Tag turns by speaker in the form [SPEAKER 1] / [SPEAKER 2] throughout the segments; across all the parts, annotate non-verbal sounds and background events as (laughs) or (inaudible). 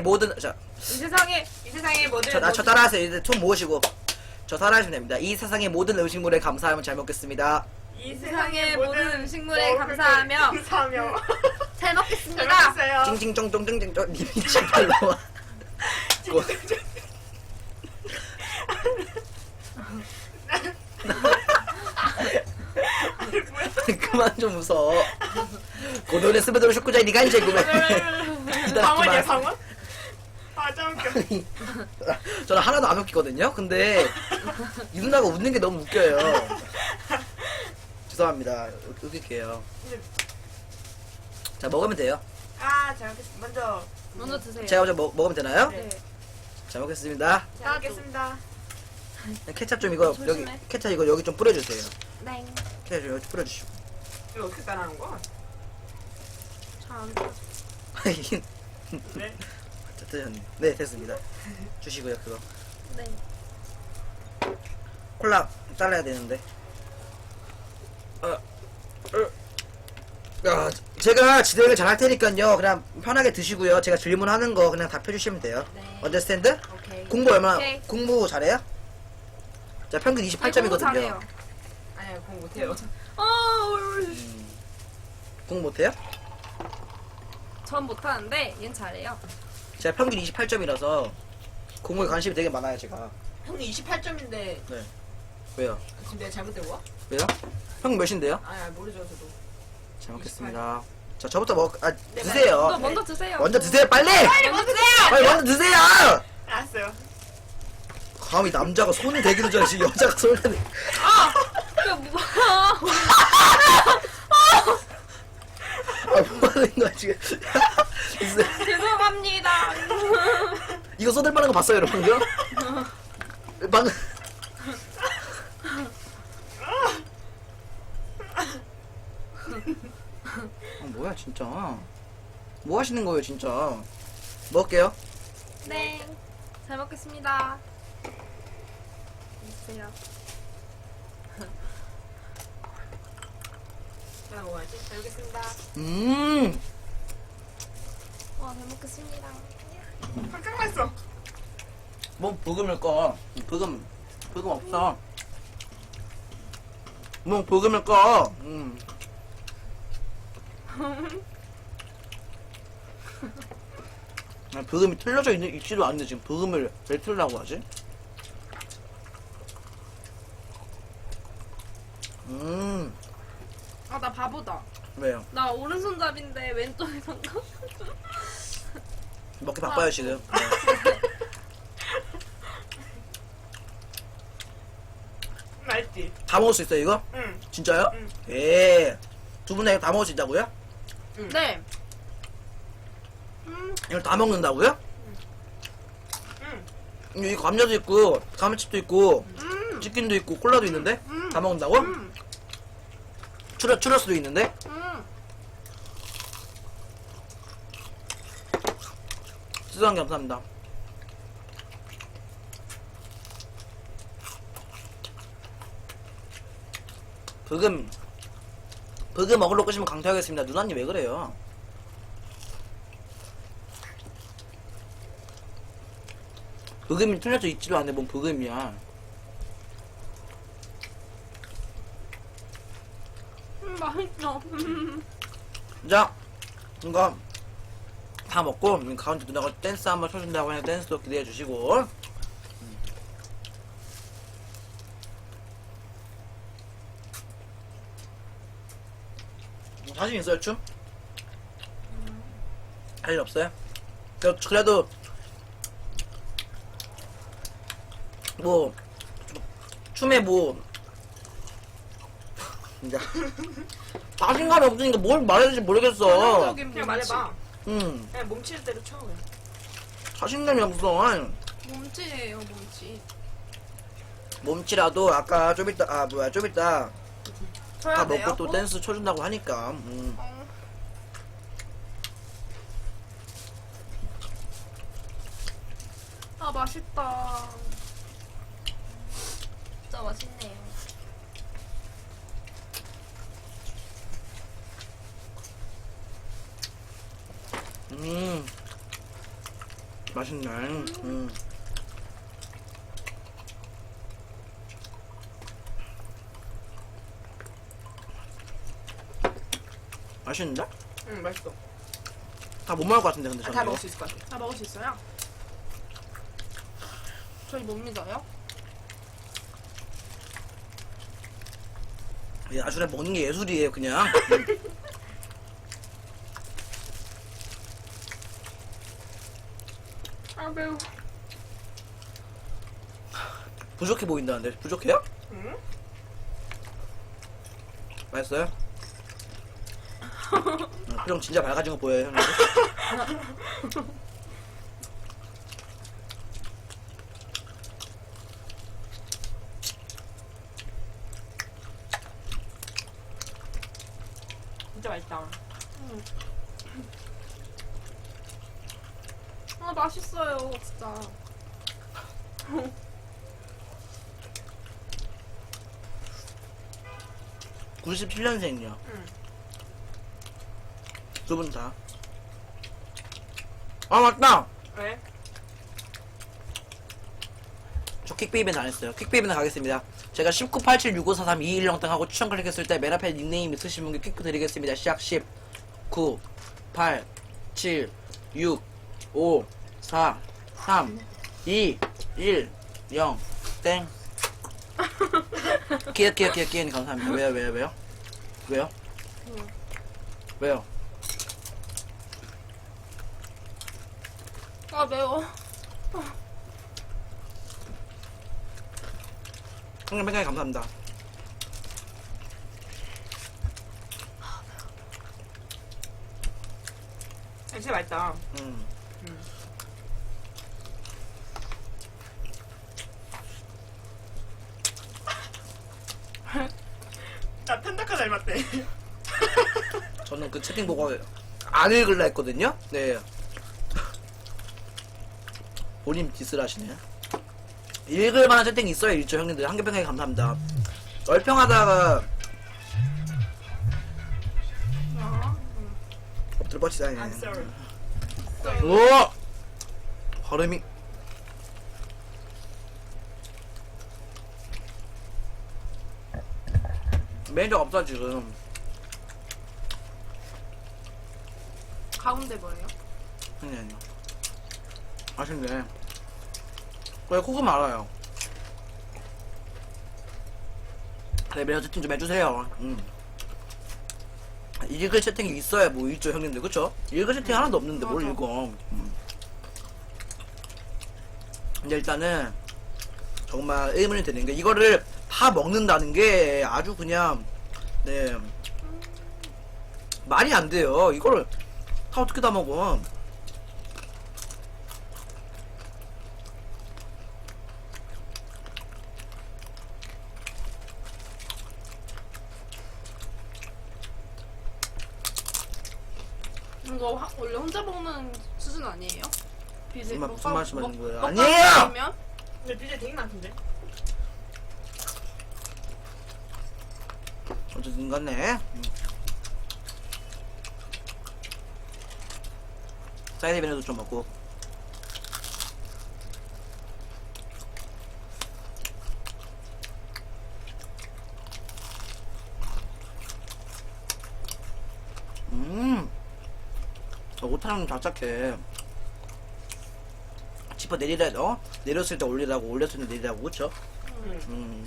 [SPEAKER 1] 모든 자,
[SPEAKER 2] 이 세상에
[SPEAKER 3] 이 세상에 모든
[SPEAKER 1] 저, 나, 저 따라하세요. 이제 손 모으시고 저 따라하시면 됩니다. 이 세상의 모든 음식물에 감사하면 잘 먹겠습니다.
[SPEAKER 3] 이
[SPEAKER 2] 세상의 모든 음식물에
[SPEAKER 3] 먹을
[SPEAKER 2] 감사하며
[SPEAKER 3] 걸 감사하며
[SPEAKER 2] 잘 (laughs)
[SPEAKER 3] 잘
[SPEAKER 2] 먹겠습니다.
[SPEAKER 3] 먹었어요.
[SPEAKER 1] 찡찡쫑쫑찡찡쫑 님이. 고- (laughs) 그만 좀 웃어. 고도의 스베드로 슈쿠자이 니가 이제 구매.
[SPEAKER 3] 상원이야 상원? 아짜 웃겨.
[SPEAKER 1] 저는 하나도 안 웃기거든요. 근데 이 누나가 웃는 게 너무 웃겨요. 죄송합니다. 웃- 웃길게요. 자 먹으면 돼요.
[SPEAKER 3] 아 잘 먹겠습니다. 먼저
[SPEAKER 2] 먼저 드세요.
[SPEAKER 1] 제가 먼저 먹, 먹으면 되나요?
[SPEAKER 2] 네.
[SPEAKER 1] 잘 먹겠습니다.
[SPEAKER 3] 잘 먹겠습니다.
[SPEAKER 1] 케찹 좀 이거
[SPEAKER 2] 조심해.
[SPEAKER 1] 여기 케찹 이거 여기 좀 뿌려주세요.
[SPEAKER 2] 네.
[SPEAKER 1] 케찹 좀 여기 뿌려주시고.
[SPEAKER 3] 이거 어떻게 따라하는 거야?
[SPEAKER 2] 참. (laughs)
[SPEAKER 3] 네.
[SPEAKER 1] 자, 드셨네. 네 됐습니다. 주시고요 그거.
[SPEAKER 2] 네.
[SPEAKER 1] 콜라 잘라야 되는데. 어, 어. 아, 제가 진행을 잘 할 테니까요. 그냥 편하게 드시고요. 제가 질문하는 거 그냥 답해주시면 돼요.
[SPEAKER 2] 네.
[SPEAKER 1] 언더스탠드?
[SPEAKER 2] 오케이.
[SPEAKER 1] 공부 얼마나
[SPEAKER 2] 오케이.
[SPEAKER 1] 공부 잘해요? 자 평균
[SPEAKER 2] 네, 공부
[SPEAKER 1] 28점이거든요.
[SPEAKER 2] 잘해요.
[SPEAKER 3] 아니야 공부 못해요.
[SPEAKER 2] 어,
[SPEAKER 1] 공부 못해요?
[SPEAKER 2] 전 못하는데 얘는 잘해요.
[SPEAKER 1] 제가 평균 28점이라서 공부에 관심이 되게 많아요 제가.
[SPEAKER 3] 형이 28점인데
[SPEAKER 1] 네. 왜요?
[SPEAKER 3] 지금 내가 잘못된 거야?
[SPEAKER 1] 왜요? 형 몇인데요?
[SPEAKER 3] 아니 모르죠 저도.
[SPEAKER 1] 잘 먹겠습니다. 자 저부터 먹. 아
[SPEAKER 3] 네,
[SPEAKER 1] 드세요.
[SPEAKER 2] 먼저 먼저 드세요.
[SPEAKER 1] 먼저 드세요 빨리.
[SPEAKER 3] 빨리 먼저 드세요.
[SPEAKER 1] 빨리 먼저 드세요.
[SPEAKER 3] 알았어요.
[SPEAKER 1] 감히 남자가 손을 대기도 전에 지금 여자가 손을 대.
[SPEAKER 2] 아, (laughs) 그 뭐?
[SPEAKER 1] 아, 뭐 하는 거야, 지금. (laughs)
[SPEAKER 2] 죄송합니다.
[SPEAKER 1] 이거 쏟을 만한 거 봤어요, 여러분? 이거? 방금. 아, 뭐야, 진짜. 뭐 하시는 거예요, 진짜. 먹을게요.
[SPEAKER 2] 네. 잘 먹겠습니다. 드세요.
[SPEAKER 3] 잘 먹어야지. 잘 먹겠습니다.
[SPEAKER 1] 음,
[SPEAKER 2] 와, 잘 먹겠습니다.
[SPEAKER 3] 깜짝 맛있어.
[SPEAKER 1] 뭐, 부금을 꺼. 부금, 부금 없어. 뭐, 부금을 꺼. 음. 아, 부금이 틀려져 있는, 있지도 않는데 지금 부금을 왜 틀라고 하지? 음,
[SPEAKER 2] 아, 나 바보다.
[SPEAKER 1] 왜요?
[SPEAKER 2] 나 오른손잡인데 왼쪽에 손잡.
[SPEAKER 1] 먹기 바빠요, 지금. 네. (laughs)
[SPEAKER 3] 맛있지?
[SPEAKER 1] 다 먹을 수 있어요, 이거?
[SPEAKER 3] 응.
[SPEAKER 1] 진짜요?
[SPEAKER 3] 응.
[SPEAKER 1] 예. 두 분에 다 먹을 수 있다고요?
[SPEAKER 2] 네. 음,
[SPEAKER 1] 이걸 다 먹는다고요?
[SPEAKER 3] 응.
[SPEAKER 1] 이 감자도 있고, 가면칩도 있고,
[SPEAKER 2] 음,
[SPEAKER 1] 치킨도 있고, 콜라도 있는데?
[SPEAKER 2] 음.
[SPEAKER 1] 다 먹는다고?
[SPEAKER 2] 음,
[SPEAKER 1] 추러, 추러스도 있는데?
[SPEAKER 2] 음.
[SPEAKER 1] 게 감사합니다. 브금, 브금 먹으러 끄시면 강퇴하겠습니다. 누나님 왜 그래요? 브금이 틀려져 있지도 않네, 뭔 브금이야.
[SPEAKER 2] 음, 맛있어. 음.
[SPEAKER 1] 자, 이거 다 먹고 음, 가운데 누나가 댄스 한번 쳐준다고 하니 댄스도 기대해 주시고 음. 뭐 자신 있어요 춤? 할 일 없어요? 그- 그래도 뭐 춤에 뭐 (laughs) 이제 자신감이 없으니까 뭘 말해야 될지 모르겠어.
[SPEAKER 3] 그냥. 말해봐.
[SPEAKER 1] 응,
[SPEAKER 3] 그냥 몸치는 대로 쳐. 그냥.
[SPEAKER 1] 자신감이 없어.
[SPEAKER 2] 몸치예요, 몸치.
[SPEAKER 1] 몸치라도 아까 좀 이따 아 뭐야 좀 이따
[SPEAKER 2] 쳐야
[SPEAKER 1] 다
[SPEAKER 2] 돼요?
[SPEAKER 1] 먹고 또
[SPEAKER 2] 꼭?
[SPEAKER 1] 댄스 쳐준다고 하니까 음.
[SPEAKER 2] 어. 아 맛있다. 진짜 맛있네요.
[SPEAKER 1] 음. 맛있네. 음. 맛있는데?
[SPEAKER 3] 응 맛있어.
[SPEAKER 1] 다 못 먹을 것 같은데 근데
[SPEAKER 3] 아,
[SPEAKER 1] 저는
[SPEAKER 3] 다
[SPEAKER 1] 이거.
[SPEAKER 3] 먹을 수 있을 것 같아.
[SPEAKER 2] 다 먹을 수 있어요? 저희 못 믿어요?
[SPEAKER 1] 이 나중에 먹는 게 예술이에요 그냥. (laughs)
[SPEAKER 2] 아 매워.
[SPEAKER 1] 부족해 보인다는데 부족해요?
[SPEAKER 3] 응?
[SPEAKER 1] 맛있어요? 응, 표정 진짜 밝아진 거 보여요 형님.
[SPEAKER 3] 진짜 맛있다.
[SPEAKER 2] 아 맛있어요 진짜.
[SPEAKER 1] 97년생이요.
[SPEAKER 3] 응.
[SPEAKER 1] 두 분 다. 아 맞다.
[SPEAKER 3] 왜?
[SPEAKER 1] 저 킥베이비는 안 했어요. 킥베이비는 가겠습니다. 제가 198765432110등 하고 추천 클릭했을 때 맨 앞에 닉네임 있으신 분께 킥부 드리겠습니다. 시작 10, 9, 8, 7, 6, 5, 4, 3, 2, 1, 0, 땡. (laughs) 기억, 기억, 기억, 기억, 감사합니다. 왜요, 왜요, 왜요? 왜요? 왜요?
[SPEAKER 2] 아 매워.
[SPEAKER 1] 형님 팬가이 감사합니다.
[SPEAKER 3] 아, 진짜 맛있다.
[SPEAKER 1] 음.
[SPEAKER 3] 나 펜다카 닮았대. (laughs)
[SPEAKER 1] 저는 그 채팅 보고 안 읽을라 했거든요. 네. 본인 디스를 하시네. 읽을 만한 채팅이 있어요, 일조 형님들. 한개평에 감사합니다. 얼평하다가
[SPEAKER 2] 아,
[SPEAKER 1] 엎드려 뻗치다니.
[SPEAKER 3] I'm sorry.
[SPEAKER 1] 오! 발음이. 매니저 없어, 지금.
[SPEAKER 2] 가운데 뭐예요?
[SPEAKER 1] 아니, 아니요. 아쉽네. 왜 코금 알아요? 네, 매니저 채팅 좀 해주세요. 음. 읽을 채팅이 있어야 뭐 있죠, 형님들. 그쵸? 읽을 채팅 하나도 없는데 뭘
[SPEAKER 2] 맞아.
[SPEAKER 1] 읽어. 음. 근데 일단은 정말 의문이 드는 게 이거를 다 먹는다는 게 아주 그냥 네 말이 안 돼요. 이거를 다 어떻게 다 먹어?
[SPEAKER 2] 이거 하- 원래 혼자 먹는 수준 아니에요? 비제
[SPEAKER 1] 무슨 말- 무슨 말씀 하시는 거예요? 아니에요!
[SPEAKER 2] 아니면
[SPEAKER 3] 근데 비제 되게 많던데?
[SPEAKER 1] 어쨌든 음. 사이드 베네도 좀 먹고 음 어, 오타랑 자작해 지퍼 내리라 어? 내렸을 때 올리라고 올렸을 때 내리라고 그쵸?
[SPEAKER 3] 응.
[SPEAKER 1] 음.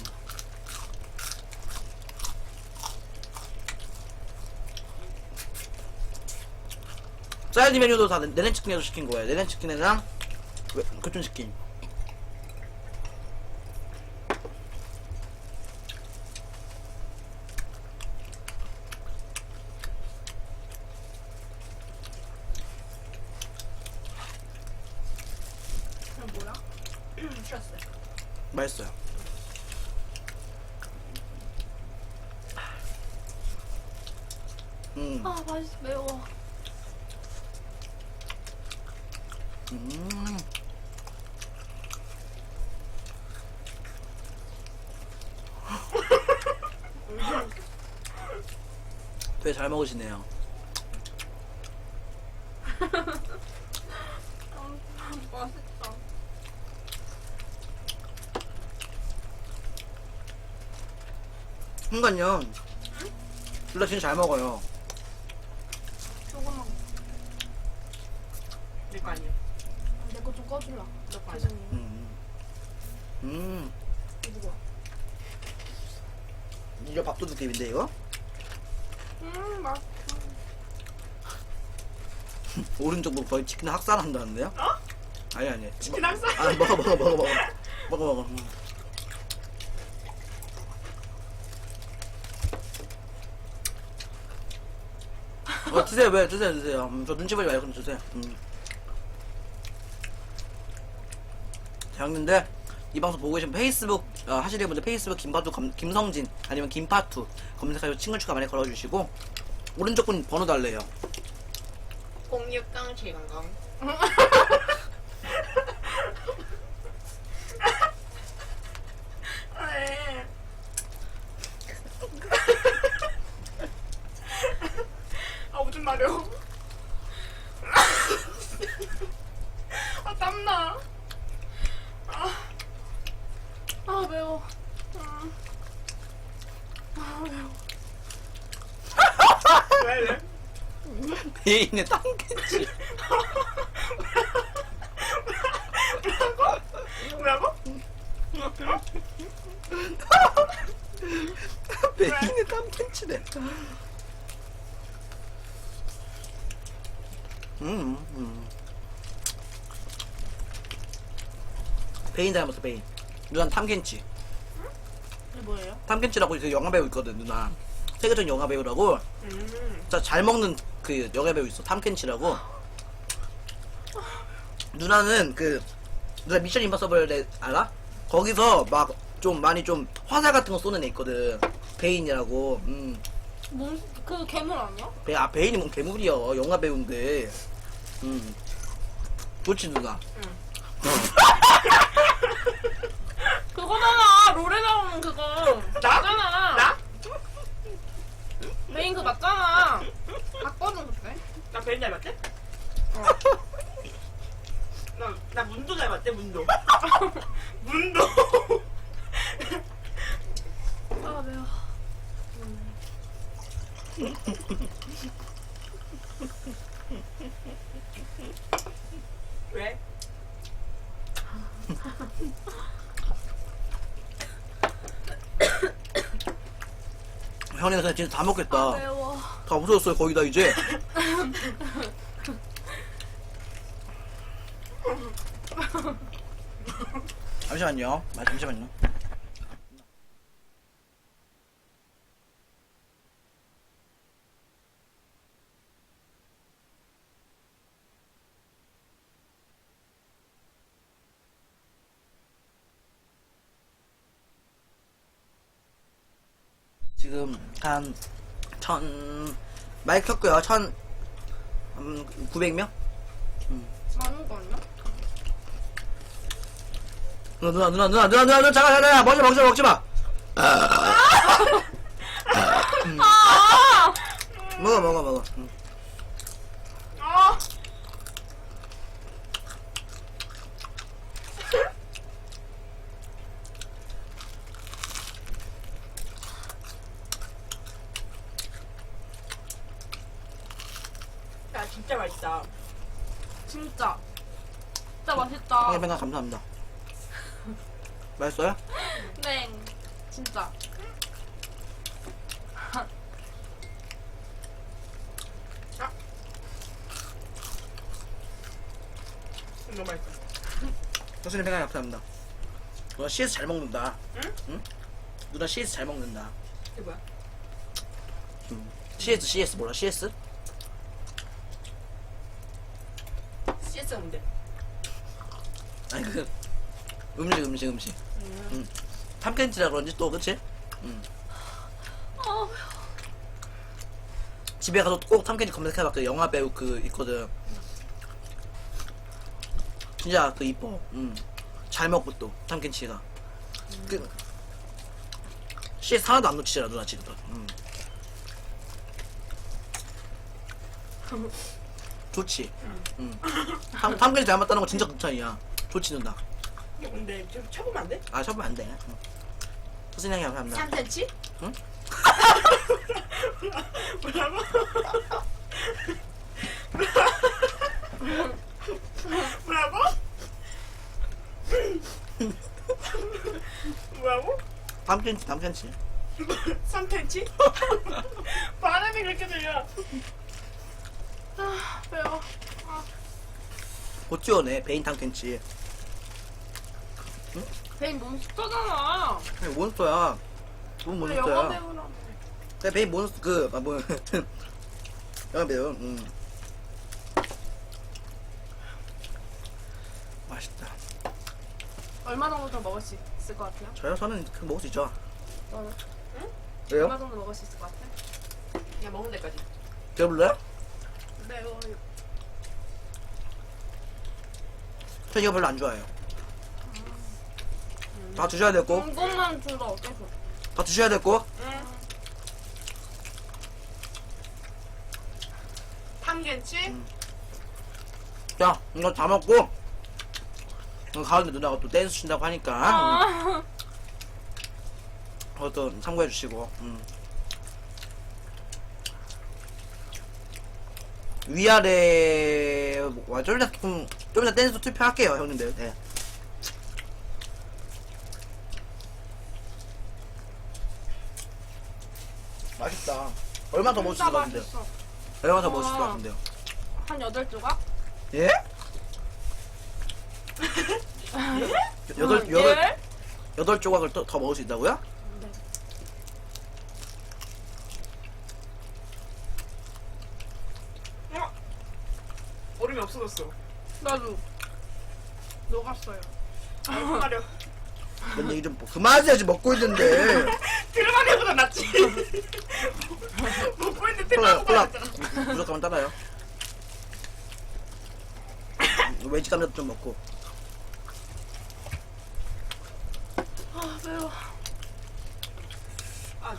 [SPEAKER 1] 사이드 메뉴도 다 내내 치킨에서 시킨 거예요. 내내 치킨이랑 왜- 교촌 치킨.
[SPEAKER 2] 이거 뭐야?
[SPEAKER 3] 쉬었어요.
[SPEAKER 1] 맛있어요. 음.
[SPEAKER 2] 아 맛있어 매워.
[SPEAKER 1] 음. 되게 잘 먹으시네요.
[SPEAKER 2] 음, 맛있다.
[SPEAKER 1] 그러니까요. 둘 다 진짜 잘 먹어요.
[SPEAKER 2] 조금만.
[SPEAKER 3] 내거 아니야.
[SPEAKER 2] 내 거 좀 꺼줄라.
[SPEAKER 3] 너거 아니야.
[SPEAKER 1] 음. 음.
[SPEAKER 2] 이거.
[SPEAKER 1] 이거 밥도둑집인데 이거?
[SPEAKER 2] 음 맛.
[SPEAKER 1] 오른쪽 뭐 거의 치킨 학살한다는데요?
[SPEAKER 3] 어?
[SPEAKER 1] 아니 아니.
[SPEAKER 3] 치킨 학살?
[SPEAKER 1] 아 먹어 먹어 먹어 먹어 (laughs) 먹어 먹어. 음. 어 드세요 왜 드세요 드세요. 음, 저 눈치 보지 말고 좀 드세요. 음. 장님들 이 방송 보고 계신 페이스북 어, 하시는 분들 페이스북 김파투 검- 김성진 아니면 김파투 검색하시고 친구 추가 많이 걸어주시고 오른쪽 분 번호 달래요.
[SPEAKER 3] 06강 700. 네. 아 오줌 마려. 아 땀나.
[SPEAKER 2] 아 매워. 음. 아 매워.
[SPEAKER 3] 왜 왜?
[SPEAKER 1] 베인의 땅겠지.
[SPEAKER 3] 뭐라고?
[SPEAKER 1] 베인의 땅ken치네. 음, 음. 베인 닮았어, 베인. 누나 탐켄치.
[SPEAKER 2] 이게 뭐예요?
[SPEAKER 1] 탐켄치라고 그 영화 배우 있거든, 누나. 세계적 영화 배우라고.
[SPEAKER 3] 음.
[SPEAKER 1] 진짜 잘 먹는 그 영화 배우 있어, 탐켄치라고. 누나는 그 누나 미션 임파서블 내- 알아? 거기서 막 좀 많이 좀 화살 같은 거 쏘는 애 있거든. 베인이라고. 음.
[SPEAKER 2] 뭔 그 괴물 아니야?
[SPEAKER 1] 베, 아, 베인이 뭔 괴물이여. 영화 배우인데. 음. 그렇지, 누나. (laughs)
[SPEAKER 2] 그거잖아 롤에 나오는 그거.
[SPEAKER 3] 나?
[SPEAKER 2] 맞잖아.
[SPEAKER 3] 나?
[SPEAKER 2] 메인 그 맞잖아. 봤거든 그때.
[SPEAKER 3] 나벤 닮았대? 나, 나 문도 닮았대, 문도. (laughs) 문도.
[SPEAKER 2] 아 매워.
[SPEAKER 3] 왜? (coughs)
[SPEAKER 1] 형님 그냥 진짜 다 먹겠다.
[SPEAKER 2] 아 매워.
[SPEAKER 1] 다 없어졌어요, 거기다 이제. (coughs) 잠시만요. 아, 잠시만요. 지금 한천 마이크 켰고요. 천 음, 900명?
[SPEAKER 2] 많은 거 아니야?
[SPEAKER 1] 누나 누나 누나 누나 누나 누나 잠깐 잠깐 먹지 마 먹지 마 먹지 마. 음. 먹어 먹어 먹어. 음.
[SPEAKER 3] 아! 야, 진짜 맛있다.
[SPEAKER 2] 진짜. 진짜
[SPEAKER 1] 생각 감사합니다. 맛있어요? (laughs)
[SPEAKER 2] 네. 진짜.
[SPEAKER 3] 너무 맛있다.
[SPEAKER 1] 교수님 생각 감사합니다. 누나 CS 잘 먹는다.
[SPEAKER 3] 응?
[SPEAKER 1] 응? 누나 CS 잘 먹는다.
[SPEAKER 3] 이게 뭐야?
[SPEAKER 1] 음. CS CS 몰라 CS?
[SPEAKER 3] CS 뭔데?
[SPEAKER 1] 아니 그 음식 음식 음식. 음. 탐켄치라 그런지 또 그치? 음.
[SPEAKER 2] 아
[SPEAKER 1] 집에 가서 꼭 탐켄치 검색해봐. 그 영화 배우 그 있거든. 진짜 그 이뻐. 음. 잘 먹고 또 탐켄치가. 그 CS 하나도 안 놓치잖아 누나 지금. 음. 좋지. 음. 탐, 탐켄치 잘 맞다는 거 진짜 극찬이야. 좋지 누나.
[SPEAKER 3] 근데 좀 쳐보면 안 돼?
[SPEAKER 1] 아 쳐보면 안 돼. 응. 선생님 감사합니다.
[SPEAKER 2] 삼텐치?
[SPEAKER 3] 뭐라고? 뭐라고? 뭐라고?
[SPEAKER 1] 탐켄치 탐켄치.
[SPEAKER 3] 선텐치? 발음이 그렇게 들려.
[SPEAKER 2] 아 매워.
[SPEAKER 1] 고치오네 베인 탐켄치.
[SPEAKER 2] 베인 몬스터잖아.
[SPEAKER 1] 그냥 몬스터야.
[SPEAKER 2] 뭔왜 영화
[SPEAKER 1] 몬스터야? 그 베인 몬스터 그 아 뭐. (laughs) 영화 배우. 음. 맛있다.
[SPEAKER 2] 얼마 정도 더 먹을 수 있을 것 같아요?
[SPEAKER 1] 저요 저는 그 먹을 수 있죠.
[SPEAKER 2] 너는?
[SPEAKER 1] 왜요?
[SPEAKER 2] 얼마 정도 먹을 수 있을 것 같아?
[SPEAKER 3] 그냥 먹는 데까지.
[SPEAKER 1] 제가 불러요?
[SPEAKER 2] 매워.
[SPEAKER 1] 저 이거 별로 안 좋아해요. 다 드셔야 되고,
[SPEAKER 2] 이것만 줘도 어때서?
[SPEAKER 1] 다 드셔야 되고.
[SPEAKER 3] 응. 탐겐치?
[SPEAKER 1] 자, 이거 다 먹고. 어, 가운데 누나가 또 댄스 춘다고 하니까.
[SPEAKER 2] 아.
[SPEAKER 1] 그것도 참고해 주시고. 음. 위아래 와, 좀 이따 좀, 좀 이따 댄스 투표할게요 형님들. 네. 맛있다. 얼마 더 먹을 수 있을 것 같은데요?
[SPEAKER 2] 맛있어.
[SPEAKER 1] 얼마 더 먹을 수 있을 것
[SPEAKER 2] 와.
[SPEAKER 1] 같은데요?
[SPEAKER 2] 한 여덟 조각?
[SPEAKER 1] 예? (laughs) 여덟 여덟
[SPEAKER 2] 예?
[SPEAKER 1] 여덟 조각을 더, 더 먹을 수 있다고요?
[SPEAKER 2] 네.
[SPEAKER 3] 어? 얼음이 없어졌어.
[SPEAKER 2] 나도 녹았어요.
[SPEAKER 3] 아, 가려.
[SPEAKER 1] 뭔 얘기 좀 그만하세요 지금 먹고 있는데 (laughs)
[SPEAKER 3] 들어가기보다 낫지. 먹고 있는데
[SPEAKER 1] 콜라
[SPEAKER 3] 들어가고
[SPEAKER 1] 콜라
[SPEAKER 3] 말았잖아.
[SPEAKER 1] 무조건 따라요 외지 감자도 좀 먹고
[SPEAKER 2] 아 매워.
[SPEAKER 3] 아,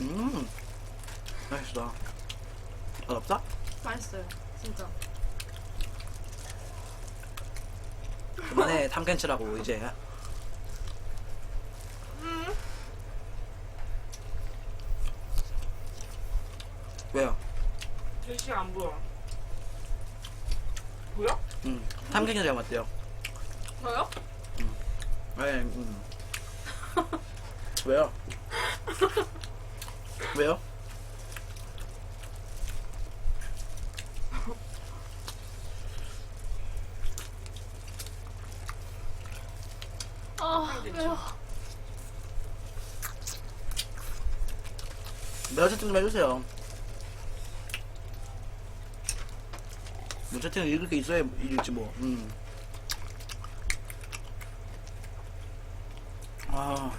[SPEAKER 1] 음. 음 맛있어 맛없다?
[SPEAKER 2] 맛있어요. 진짜.
[SPEAKER 1] 그만해 탐켄치라고 이제
[SPEAKER 3] 음.
[SPEAKER 1] 왜요?
[SPEAKER 3] 글씨 안 보여. 보여?
[SPEAKER 1] 음 탐켄치
[SPEAKER 2] 저요?
[SPEAKER 1] 네, 음. 왜요? 왜요?
[SPEAKER 2] 아 매워.
[SPEAKER 1] 메가 채팅 좀 해주세요. 뭐 채팅을 읽을 게 있어야 읽을지 뭐. 음. 아.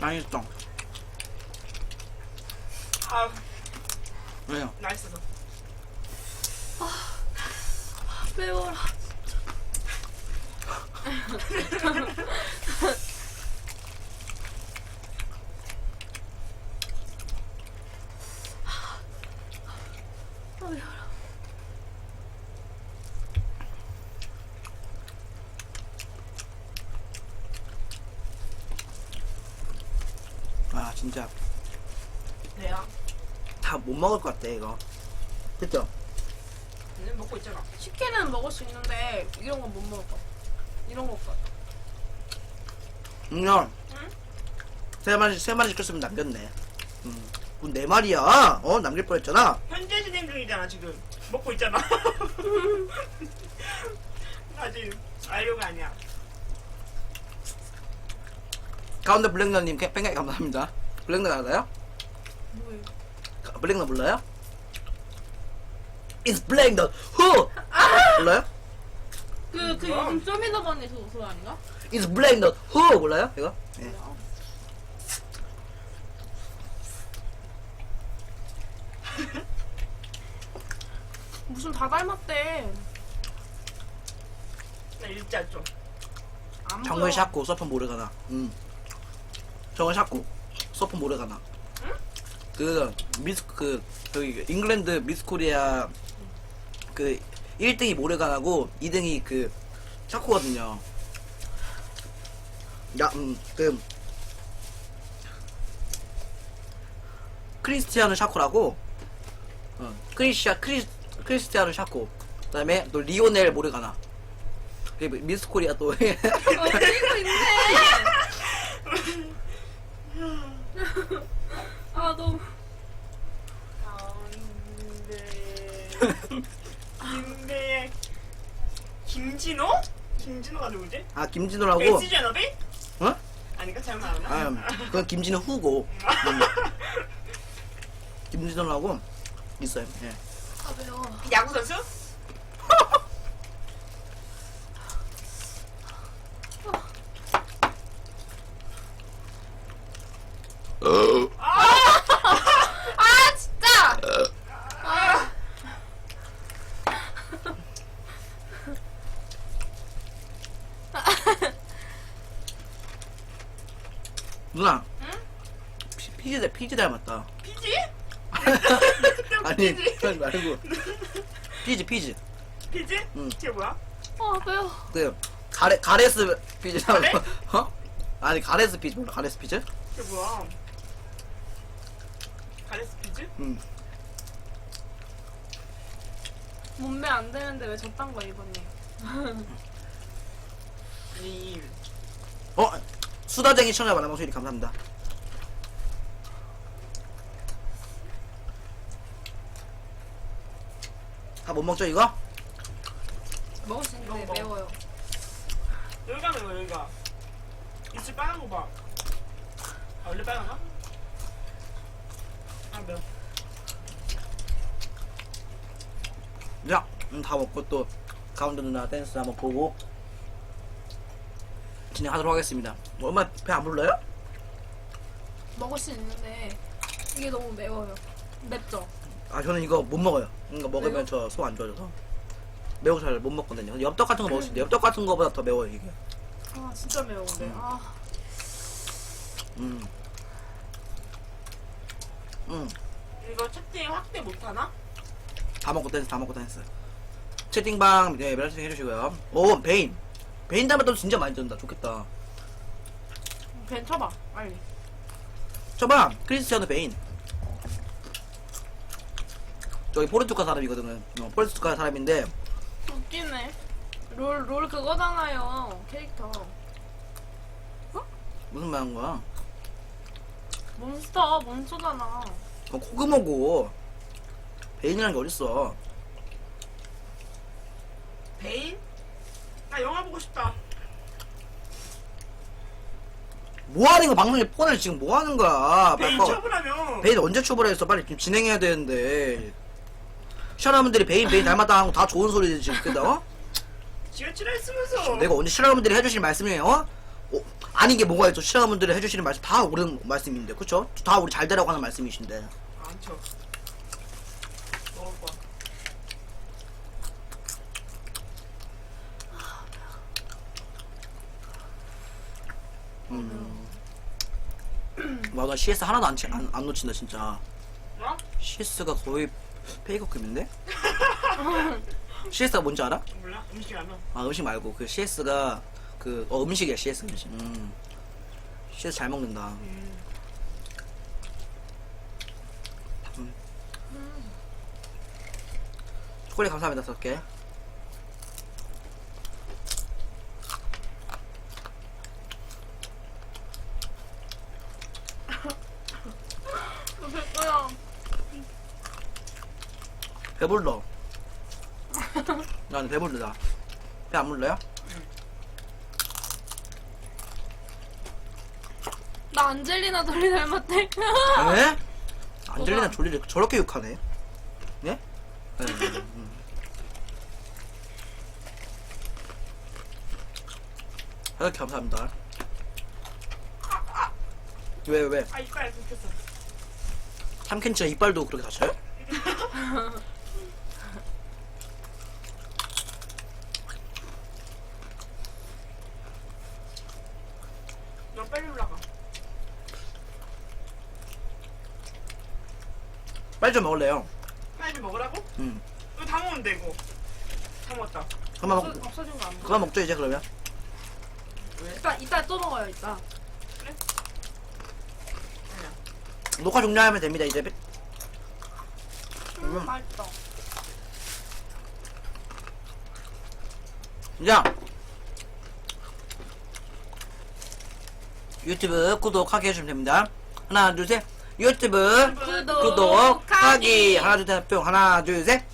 [SPEAKER 1] 맛있어.
[SPEAKER 3] 아,
[SPEAKER 1] 왜요?
[SPEAKER 3] 맛있어서.
[SPEAKER 2] 매워라. 아 매워라.
[SPEAKER 1] 아 진짜
[SPEAKER 3] 왜요?
[SPEAKER 1] 다 못 먹을 것 같아 이거. 그쵸?
[SPEAKER 3] 이제 먹고 있잖아.
[SPEAKER 2] 치킨은 먹을 수 있는데 이런 건 못 먹을 것 같아. 이런 거 같아.
[SPEAKER 1] 응요.
[SPEAKER 3] 응?
[SPEAKER 1] 세 마리 세 마리 시켰으면 남겼네. 음. 뭔네 마리야? 어 남길 뻔했잖아.
[SPEAKER 3] 현재 진행 중이잖아, 지금. 먹고 있잖아. (laughs) 아직 알료가 아니야.
[SPEAKER 1] 가운데 블랙너님 팽가이 감사합니다. 블랙너 알아요?
[SPEAKER 2] 뭐예요?
[SPEAKER 1] 가- 블랙넛 몰라요? It's 블랙넛 후 몰라요?
[SPEAKER 2] 그, 그
[SPEAKER 3] 뭐야?
[SPEAKER 2] 요즘 쇼미더머니 그, 그거 아닌가?
[SPEAKER 1] It's 블랙넛 후 몰라요? 이거? 예. (laughs)
[SPEAKER 2] 무슨 다 닮았대.
[SPEAKER 3] 나 일자 좀.
[SPEAKER 2] 안 보여.
[SPEAKER 1] 정글 샤코 서폰 모르가나 음. 정글 샤코. 서폰 모르가나. 그 미스 그 저기 잉글랜드 미스 코리아 그 1등이 모르가나고 2등이 그 샤코거든요. 야음그 크리스티아노 샤코라고? 어, 크리스티아 크리스 크리스티아노 샤코. 그다음에 또 리오넬 모르가나. 그리고 미스 코리아 또
[SPEAKER 2] 어, 이거 있네. (laughs) 아, 너무.
[SPEAKER 3] 가운데. 김대. 김진호? 김진호가 누구지?
[SPEAKER 1] 아 김진호라고
[SPEAKER 3] SG 연합이?
[SPEAKER 1] 어?
[SPEAKER 3] 아닌가 잘못 알았나?
[SPEAKER 1] 아 음, 그건 김진호 후고 (laughs) 음. 김진호라고 있어요 예.
[SPEAKER 2] 아, 매워.
[SPEAKER 3] 야구 선수?
[SPEAKER 2] 아, 진짜! 아,
[SPEAKER 1] 누나 피, 피지 닮- 피지 닮았다
[SPEAKER 3] 피지?
[SPEAKER 1] 아니
[SPEAKER 3] 피지? (laughs)
[SPEAKER 1] 그러지 말고 피지 피지
[SPEAKER 3] 피지?
[SPEAKER 1] 응.
[SPEAKER 3] 걔 뭐야?
[SPEAKER 2] 아, 매워.
[SPEAKER 1] 그 가레 가레스 피지
[SPEAKER 3] 가레? (laughs)
[SPEAKER 1] 어? 아니 가레스 피지 몰라 가레스 피지?
[SPEAKER 3] 걔 뭐야? 가레스 피지?
[SPEAKER 1] 음.
[SPEAKER 2] 몸매 안 되는데 왜 저딴 거 입었니?
[SPEAKER 3] 아니 (laughs)
[SPEAKER 1] 어 수다쟁이 시청자 만나 목소리 감사합니다 다 못 먹죠 이거?
[SPEAKER 2] 먹을 수 있는데
[SPEAKER 3] 먹어.
[SPEAKER 2] 매워요.
[SPEAKER 3] 여기가 매워 여기가 입술 빨간 거 봐. 아 원래 빨간가? 아 매워.
[SPEAKER 1] 자, 음, 다 먹고 또 가운데 누나 댄스 한번 보고 진행하도록 하겠습니다. 뭐, 엄마 배 안 불러요?
[SPEAKER 2] 먹을 수 있는데 이게 너무 매워요. 맵죠?
[SPEAKER 1] 아 저는 이거 못 먹어요. 이거 먹으면? 저 소 안 좋아져서 매운 거 잘 못 먹거든요. 엽떡 같은 거 먹을 수 있는데 엽떡 같은 거보다 더 매워요 이게.
[SPEAKER 2] 아, 진짜 매워, 근데. 아,
[SPEAKER 1] 음. 음.
[SPEAKER 3] 이거 채팅 확대 못하나?
[SPEAKER 1] 다 먹고 댄스 다 먹고 댄스. 채팅방 네 멜라팅 해주시고요. 오 베인. 베인 닮았다도 진짜 많이 든다. 좋겠다.
[SPEAKER 2] 벤 쳐봐, 빨리.
[SPEAKER 1] 저봐 크리스티아노 베인. 저기 포르투갈 사람이거든요. 어, 포르투갈 사람인데
[SPEAKER 2] 웃기네. 롤, 롤 그거잖아요. 캐릭터.
[SPEAKER 1] 무슨 말 하는 거야?
[SPEAKER 2] 몬스터, 몬스터잖아.
[SPEAKER 1] 어, 코그모고 베인이라는 게 어딨어
[SPEAKER 3] 베인? 나 영화 보고 싶다.
[SPEAKER 1] 뭐 하는 거 방송에 폰을 지금 뭐 하는 거야
[SPEAKER 3] 베인
[SPEAKER 1] 빨리 꺼.
[SPEAKER 3] 쳐보라며.
[SPEAKER 1] 베인 언제 출발했어 빨리 좀 진행해야 되는데 시청자분들이 베인 베인 닮았다 거다 좋은 소리지 지금 근데 어?
[SPEAKER 3] 칠했으면서.
[SPEAKER 1] 내가 언제 시청자분들이 해주실 말씀이에요 어? 어? 아닌 게 뭐가 있어 시청자분들이 해주시는 말씀 다 옳은 말씀인데 그쵸? 다 우리 잘 되라고 하는 말씀이신데
[SPEAKER 3] 안 쳐. 먹을 거야.
[SPEAKER 1] 음. 와나 CS 하나도 안, 치- 안, 안 놓친다 진짜
[SPEAKER 3] 뭐?
[SPEAKER 1] CS가 거의 페이커급인데? CS가 뭔지 알아?
[SPEAKER 3] 몰라? 음식이라면.
[SPEAKER 1] 아 음식 말고 그 CS가 그 어, 음식이야 CS 음식. 음. CS 잘 먹는다.
[SPEAKER 3] 음.
[SPEAKER 1] 초콜릿 감사합니다 다섯 개.
[SPEAKER 2] 됐어요.
[SPEAKER 1] 배불러. (laughs) 난 배부르다. 배 안 불러요?
[SPEAKER 2] 나 안젤리나 돌리 닮았대.
[SPEAKER 1] 왜? 안 들리는 졸리를 저렇게 욕하네. 네? 네. 음. 이렇게 감사합니다. 왜, 왜, 왜?
[SPEAKER 3] 아 이빨 긁혔어.
[SPEAKER 1] 참켄치가 이빨도 그렇게 다쳐요? (laughs)
[SPEAKER 3] 너 빨리 올라가.
[SPEAKER 1] 빨리 좀 먹을래요.
[SPEAKER 3] 빨리 먹으라고?
[SPEAKER 1] 음.
[SPEAKER 3] 이거 다 먹으면 돼 이거. 다 먹었다.
[SPEAKER 1] 그만
[SPEAKER 2] 없어,
[SPEAKER 1] 먹,
[SPEAKER 2] 없어진 거안 먹어.
[SPEAKER 1] 그만 먹죠, 이제 그러면.
[SPEAKER 2] 이따 이따 또 먹어요 이따.
[SPEAKER 1] 녹화 종료하면 됩니다, 이제.
[SPEAKER 2] 음, 맛있다.
[SPEAKER 1] 자. 유튜브 구독하기 해주시면 됩니다. 하나, 둘, 셋. 유튜브
[SPEAKER 2] 구독,
[SPEAKER 1] 구독하기. 하나, 둘, 셋. 뿅. 하나, 둘, 셋.
[SPEAKER 3] 뿅!